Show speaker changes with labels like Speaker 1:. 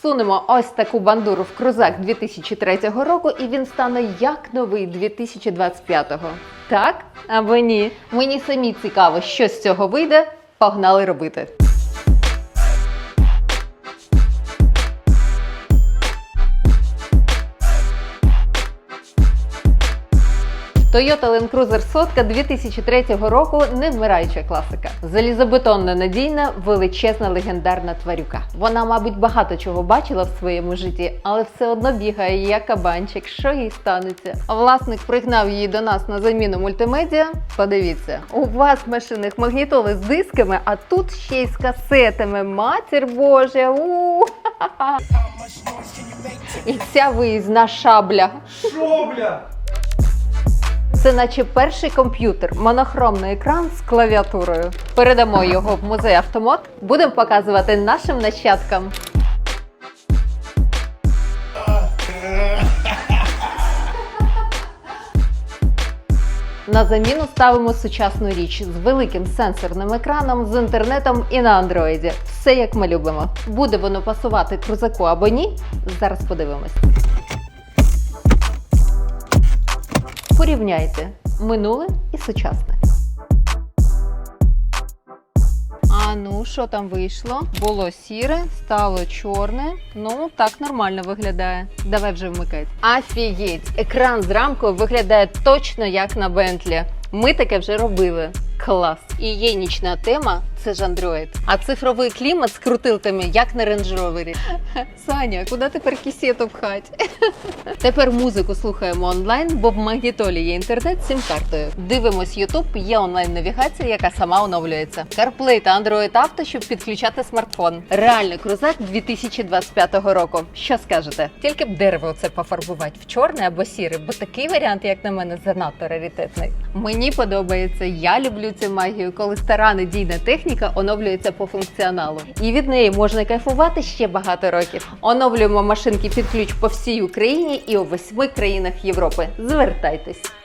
Speaker 1: Всунемо ось таку бандуру в крузак 2003 року, і він стане як новий 2025-го. Так або ні? Мені самі цікаво, що з цього вийде. Погнали робити. Toyota Land Cruiser Сотка 2003 року невмираюча класика. Залізобетонна надійна, величезна легендарна тварюка. Вона, мабуть, багато чого бачила в своєму житті, але все одно бігає як кабанчик. Що їй станеться? Власник пригнав її до нас на заміну мультимедіа. Подивіться, у вас в машинах магнітоли з дисками, а тут ще й з касетами. Матір Божа! у І ця виїзна шабля.
Speaker 2: Що, бля?
Speaker 1: Це наче перший комп'ютер, монохромний екран з клавіатурою. Передамо його в музей автомат. Будемо показувати нашим нащадкам. На заміну ставимо сучасну річ з великим сенсорним екраном, з інтернетом і на андроїді. Все як ми любимо. Буде воно пасувати крузаку або ні? Зараз подивимось. Порівняйте минуле і сучасне. А ну, що там вийшло? Було сіре, стало чорне. Ну, так нормально виглядає. Давай вже вмикай. Афігеть! Екран з рамкою виглядає точно як на Бентлі. Ми таке вже робили. Клас! І є нічна тема це ж Android. А цифровий клімат з крутилками, як на Rover. Саня, куди тепер кісету пхать? Тепер музику слухаємо онлайн, бо в магнітолі є інтернет з сім-картою. Дивимось YouTube, є онлайн-навігація, яка сама оновлюється. CarPlay та Android Auto, щоб підключати смартфон. Реальний крузак 2025 року. Що скажете? Тільки б дерево це пофарбувати в чорне або сіре, бо такий варіант, як на мене, занадто раритетний. Мені подобається. Я люблю цю магію, коли стара недійна техніка оновлюється по функціоналу. І від неї можна кайфувати ще багато років. Оновлюємо машинки під ключ по всій Україні і у восьми країнах Європи. Звертайтесь.